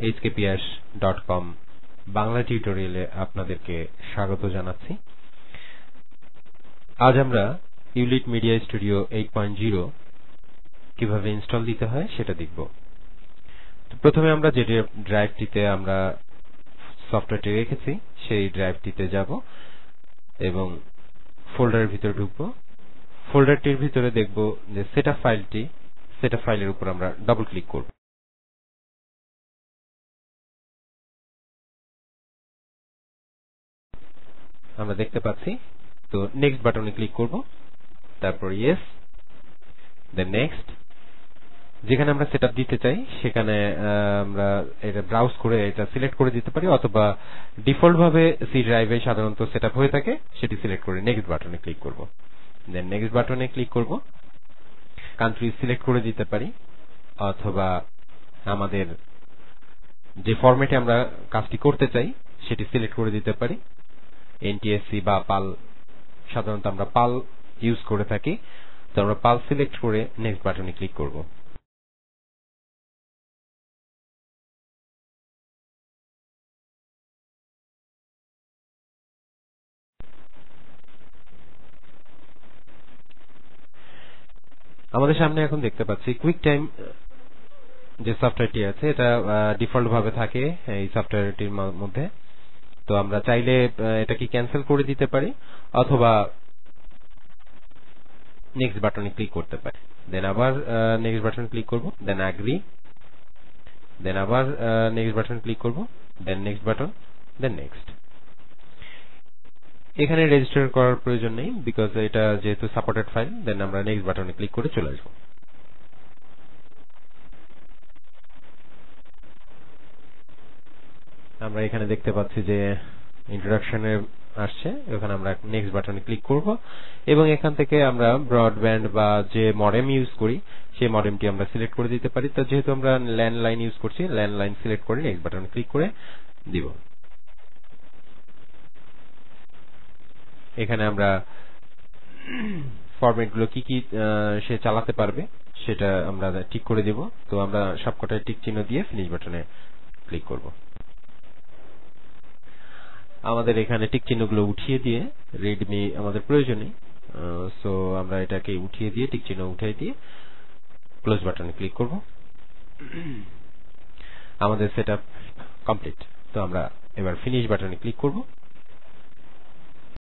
hkps.com Bangla টিউটোরিয়ালে আপনাদেরকে স্বাগত জানাচ্ছি। আজ আমরা ইউলিট মিডিয়া স্টুডিও 8.0 কীভাবে ইনস্টল দিতে হয় সেটা দেখব। প্রথমে আমরা যে ড্রাইভটিতে আমরা সফটওয়্যারটি রেখেছি, সেই ড্রাইভটিতে যাব এবং ফোল্ডারের ভিতরে ঢুকব। ফোল্ডারটির ভিতরে দেখব যে সেটা ফাইলটি সেটা ফাইলের উপর আমরা ডাবল ক্লিক করব। আমরা দেখতে পাচ্ছি। তো নেক্সট বাটনে ক্লিক করব। তারপর ইয়েস দেন নেক্সট যেখানে আমরা সেটআপ দিতে চাই, সেখানে আমরা এটা ব্রাউজ করে এটা সিলেক্ট করে দিতে পারি, অথবা ডিফল্ট ভাবে সি ড্রাইভে সাধারণত সেটআপ হয়ে থাকে, সেটি সিলেক্ট করে নেক্সট বাটনে ক্লিক করব। দেন নেক্সট বাটনে ক্লিক করব। কান্ট্রি সিলেক্ট করে দিতে পারি, অথবা আমাদের যে ফরম্যাটে আমরা কাজটি করতে চাই, সেটি সিলেক্ট করে দিতে পারি। এনটিএসসি বা পাল, সাধারণত আমরা পাল ইউজ করে থাকি। তো আমরা পাল সিলেক্ট করে নেক্সট বাটনে ক্লিক করব। আমাদের সামনে এখন দেখতে পাচ্ছি কুইক টাইম যে সফটওয়্যারটি আছে, এটা ডিফল্ট ভাবে থাকে এই সফটওয়্যারটির মধ্যে। তো আমরা চাইলে এটাকে ক্যান্সেল করে দিতে পারি, অথবা নেক্সট বাটনে ক্লিক করতে পারি। দেন আবার নেক্সট বাটনে ক্লিক করব দেন অ্যাগ্রি দেন আবার নেক্সট বাটনে ক্লিক করব then next button then next এখানে রেজিস্টার করার প্রয়োজন নেই বিকজ এটা যেহেতু সাপোর্টেড ফাইল দেন আমরা নেক্সট বাটনে ক্লিক করে চলে আসব। আমরা এখানে দেখতে পাচ্ছি যে ইন্ট্রোডাকশনে আসছে। এখানে আমরা নেক্সট বাটনে ক্লিক করব এবং এখান থেকে আমরা ব্রডব্যান্ড বা যে মডেম ইউজ করি, সেই মডেমটি আমরা সিলেক্ট করে দিতে পারি। তো যেহেতু আমরা ল্যান্ডলাইন ইউজ করছি ল্যান্ডলাইন সিলেক্ট করে নেক্সট বাটনে ক্লিক করে দিব। এখানে আমরা ফরম্যাটগুলো কি কি সে চালাতে পারবে, সেটা আমরা ঠিক করে দেব। তো আমরা সবকটায় টিক চিহ্ন দিয়ে ফিনিশ বাটনে ক্লিক করব। আমাদের এখানে টিক চিহ্নগুলো উঠিয়ে দিয়ে রেডমি আমাদের প্রয়োজনে সো আমরা এটাকে উঠিয়ে দিয়ে টিক চিহ্ন উঠিয়ে দিয়ে ক্লোজ বাটনে ক্লিক করব। আমাদের সেটআপ কমপ্লিট তো আমরা এবার ফিনিশ বাটনে ক্লিক করব।